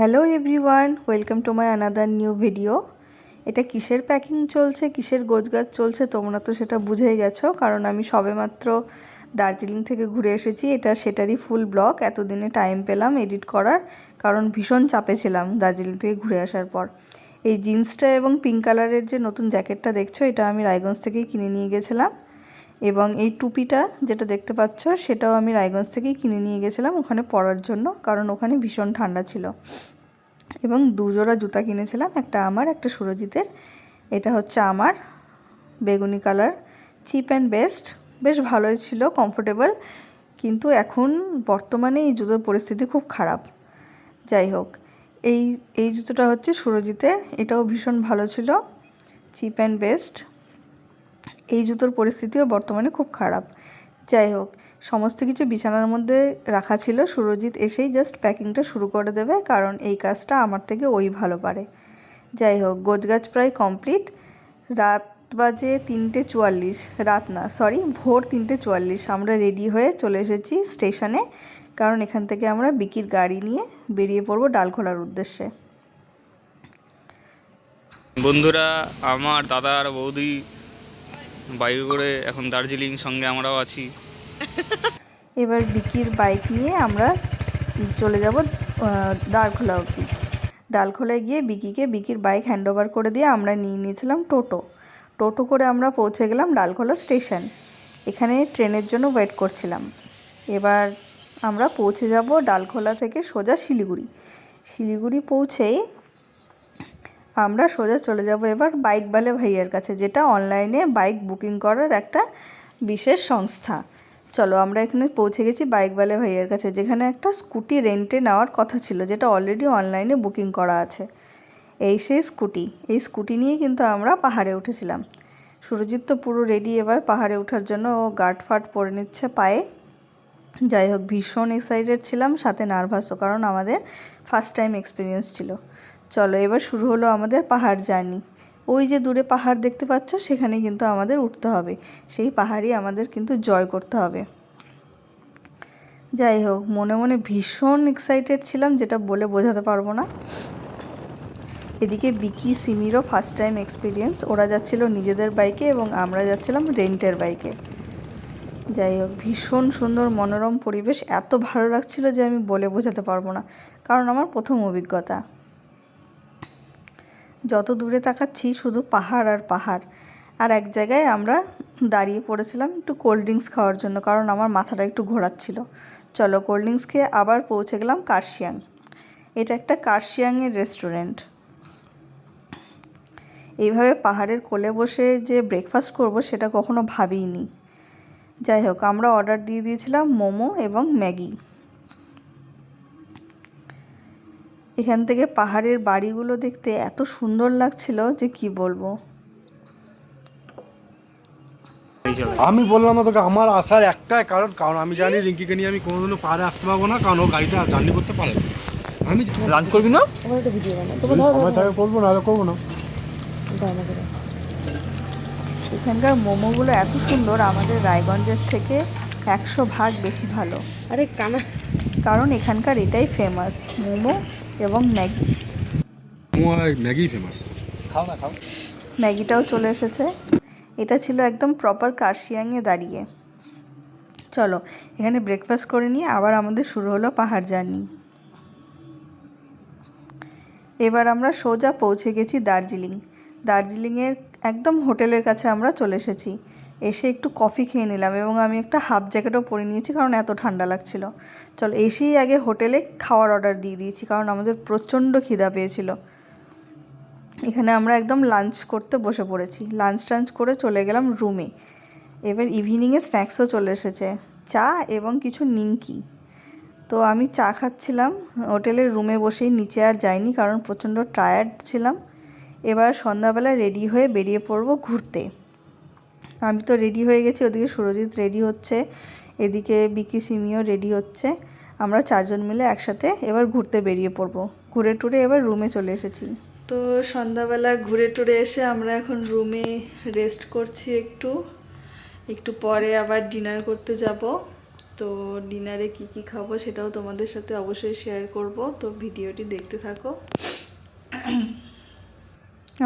Hello everyone, welcome to my another new video. এটা কিসের packing চলছে, কিসের গোছগাছ চলছে তোমরা তো সেটা বুঝেই গেছো, কারণ আমি সবেমাত্র দার্জিলিং থেকে ঘুরে এসেছি। এটা সেটারই ফুল ব্লক এতদিনে টাইম পেলাম এডিট করার, কারণ ভীষণ চাপে ছিলাম দার্জিলিং থেকে ঘুরে আসার পর। এই জিন্সটা এবং পিঙ্ক কালারের যে নতুন জ্যাকেটটা দেখছ, এটা আমি রায়গঞ্জ থেকেই কিনে নিয়ে গেছিলাম। এবং এই টুপিটা যেটা দেখতে পাচ্ছ, সেটাও আমি রায়গঞ্জ থেকেই কিনে নিয়ে গেছিলাম ওখানে পরার জন্য, কারণ ওখানে ভীষণ ঠান্ডা ছিল। এবং দুজোড়া জুতা কিনেছিলাম, একটা আমার, একটা সুরজিতের। এটা হচ্ছে আমার, বেগুনি কালার, চিপ অ্যান্ড বেস্ট। বেশ ভালোই ছিল, কমফোর্টেবল, কিন্তু এখন বর্তমানে এই জুতোর পরিস্থিতি খুব খারাপ। যাই হোক, এই এই জুতোটা হচ্ছে সুরজিতের, এটাও ভীষণ ভালো ছিল, চিপ অ্যান্ড বেস্ট। এই জুতোর পরিস্থিতিও বর্তমানে খুব খারাপ। যাই হোক, সমস্ত কিছু বিছানার মধ্যে রাখা ছিল। সুরজিৎ এসেই জাস্ট প্যাকিংটা শুরু করে দেবে, কারণ এই কাজটা আমার থেকে ওই ভালো পারে। যাই হোক গোছগাছ প্রায় কমপ্লিট রাত বাজে তিনটে চুয়াল্লিশ, রাত না সরি ভোর তিনটে চুয়াল্লিশ। আমরা রেডি হয়ে চলে এসেছি স্টেশনে কারণ এখান থেকে আমরা বিকির গাড়ি নিয়ে বেরিয়ে পড়ব ডালখোলার উদ্দেশ্যে। বন্ধুরা, আমার দাদা আর বৌদি বাইকে করে এখন দার্জিলিং সঙ্গে আমরাও আছি। এবার বিকির বাইক নিয়ে আমরা চলে যাব ডালখোলা অবধি। ডালখোলায় গিয়ে বিকিকে বিকির বাইক হ্যান্ড ওভার করে দিয়ে আমরা নিয়ে নিয়েছিলাম টোটো। টোটো করে আমরা পৌঁছে গেলাম ডালখোলা স্টেশন। এখানে ট্রেনের জন্য ওয়েট করছিলাম। এবার আমরা পৌঁছে যাব ডালখোলা থেকে সোজা শিলিগুড়ি। শিলিগুড়ি পৌঁছেই আমরা সোজা চলে যাব এবার বাইক বালে ভাইয়ের কাছে, যেটা অনলাইনে বাইক বুকিং করার একটা বিশেষ সংস্থা। চলো আমরা এখানে পৌঁছে গেছি বাইক বালে ভাইয়ের কাছে, যেখানে একটা স্কুটি রেন্টে নেওয়ার কথা ছিল, যেটা অলরেডি অনলাইনে বুকিং করা আছে। এই সেই স্কুটি এই স্কুটি নিয়ে কিন্তু আমরা পাহাড়ে উঠেছিলাম। সুরজিৎ তো পুরো রেডি এবার পাহাড়ে ওঠার জন্য, ও গার্ড ফাট পরে নিচ্ছে পায়ে। যাই হোক, ভীষণ এক্সাইটেড ছিলাম, সাথে নার্ভাসও কারণ আমাদের ফার্স্ট টাইম এক্সপিরিয়েন্স ছিল। চলো, এবার শুরু হলো আমাদের পাহাড় জার্নি। ওই যে দূরে পাহাড় দেখতে পাচ্ছ, সেখানে কিন্তু আমাদের উঠতে হবে। সেই পাহাড়ই আমাদের কিন্তু জয় করতে হবে। যাই হোক, মনে মনে ভীষণ এক্সাইটেড ছিলাম, যেটা বলে বোঝাতে পারব না। এদিকে বিকি, সিমিরও ফার্স্ট টাইম এক্সপিরিয়েন্স ওরা যাচ্ছিল নিজেদের বাইকে এবং আমরা যাচ্ছিলাম রেন্টের বাইকে যাই হোক, ভীষণ সুন্দর মনোরম পরিবেশ। এত ভালো লাগছিল যে আমি বলে বোঝাতে পারব না। কারণ আমার প্রথম অভিজ্ঞতা। যত দূরে তাকাচ্ছি শুধু পাহাড় আর পাহাড়। আর এক জায়গায় আমরা দাঁড়িয়ে পড়েছিলাম একটু কোল্ড ড্রিঙ্কস খাওয়ার জন্য, কারণ আমার মাথাটা একটু ঘোরাচ্ছিল। চলো কোল্ড ড্রিঙ্কস খেয়ে আবার পৌঁছে গেলাম কার্শিয়াং। এটা একটা কার্শিয়াংয়ের রেস্টুরেন্ট এইভাবে পাহাড়ের কোলে বসে যে ব্রেকফাস্ট করব সেটা কখনো ভাবিনি যাই হোক, আমরা অর্ডার দিয়ে দিয়েছিলাম মোমো এবং ম্যাগি। এখান থেকে পাহাড়ের বাড়িগুলো দেখতে এত সুন্দর লাগছিল যে কি বলব। আমি বললাম না তোকে আমার আসার একটাই কারণ কারণ আমি জানি রিঙ্কিকে নিয়ে আমি কোনোদিনও পাহাড়ে আসতে পারব না কারণ ও গাড়িতে জার্নি করতে পারে না। আমি লাঞ্চ করবি না? করব না। হলে করব না এখানকার মোমোগুলো এত সুন্দর আমাদের রায়গঞ্জের থেকে একশো ভাগ বেশি ভালো। আরে কানা কারণ এখানকার এটাই ফেমাস মোমো এবং ম্যাগি। ম্যাগি ফেমাস ম্যাগিটাও চলে এসেছে। এটা ছিল একদম প্রপার কার্শিয়াংয়ে দাঁড়িয়ে। চলো এখানে ব্রেকফাস্ট করে নিয়ে আবার আমাদের শুরু হলো পাহাড় জার্নি। এবার আমরা সোজা পৌঁছে গেছি দার্জিলিং। দার্জিলিংয়ের একদম হোটেলের কাছে আমরা চলে এসেছি। এসে একটু কফি খেয়ে নিলাম এবং আমি একটা হাফ জ্যাকেটও পরে নিয়েছি কারণ এত ঠান্ডা লাগছিল। চলো এসেই আগে হোটেলে খাওয়ার অর্ডার দিয়ে দিয়েছি কারণ আমাদের প্রচণ্ড খিদা পেয়েছিল। এখানে আমরা একদম লাঞ্চ করতে বসে পড়েছি। লাঞ্চ টাঞ্চ করে চলে গেলাম রুমে এবার ইভিনিংয়ে স্ন্যাক্সও চলে এসেছে। চা এবং কিছু নিমকি। তো আমি চা খাচ্ছিলাম। হোটেলের রুমে বসেই নিচে আর যাইনি কারণ প্রচণ্ড টায়ার্ড ছিলাম। এবার সন্ধ্যাবেলা রেডি হয়ে বেরিয়ে পড়ব ঘুরতে। আমি তো রেডি হয়ে গেছি, ওদিকে সুরজিৎ রেডি হচ্ছে, এদিকে বিকি সিমিও রেডি হচ্ছে। আমরা চারজন মিলে একসাথে এবার ঘুরতে বেরিয়ে পড়ব। ঘুরে টুরে এবার রুমে চলে এসেছি। তো সন্ধ্যাবেলা ঘুরে টুরে এসে আমরা এখন রুমে রেস্ট করছি একটু। একটু পরে আবার ডিনার করতে যাব। তো ডিনারে কি কি খাব সেটাও তোমাদের সাথে অবশ্যই শেয়ার করব। তো ভিডিওটি দেখতে থাকো।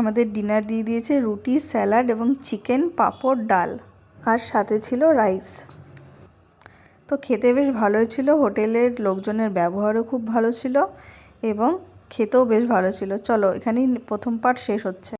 আমাদের ডিনার দিয়ে দিয়েছে রুটি, স্যালাড এবং চিকেন পাঁপড় ডাল আর সাথে ছিল রাইস। তো খেতে বেশ ভালোই ছিল। হোটেলের লোকজনের ব্যবহারও খুব ভালো ছিল এবং খেতেও বেশ ভালো ছিল। চলো এখানেই প্রথম পার্ট শেষ হচ্ছে।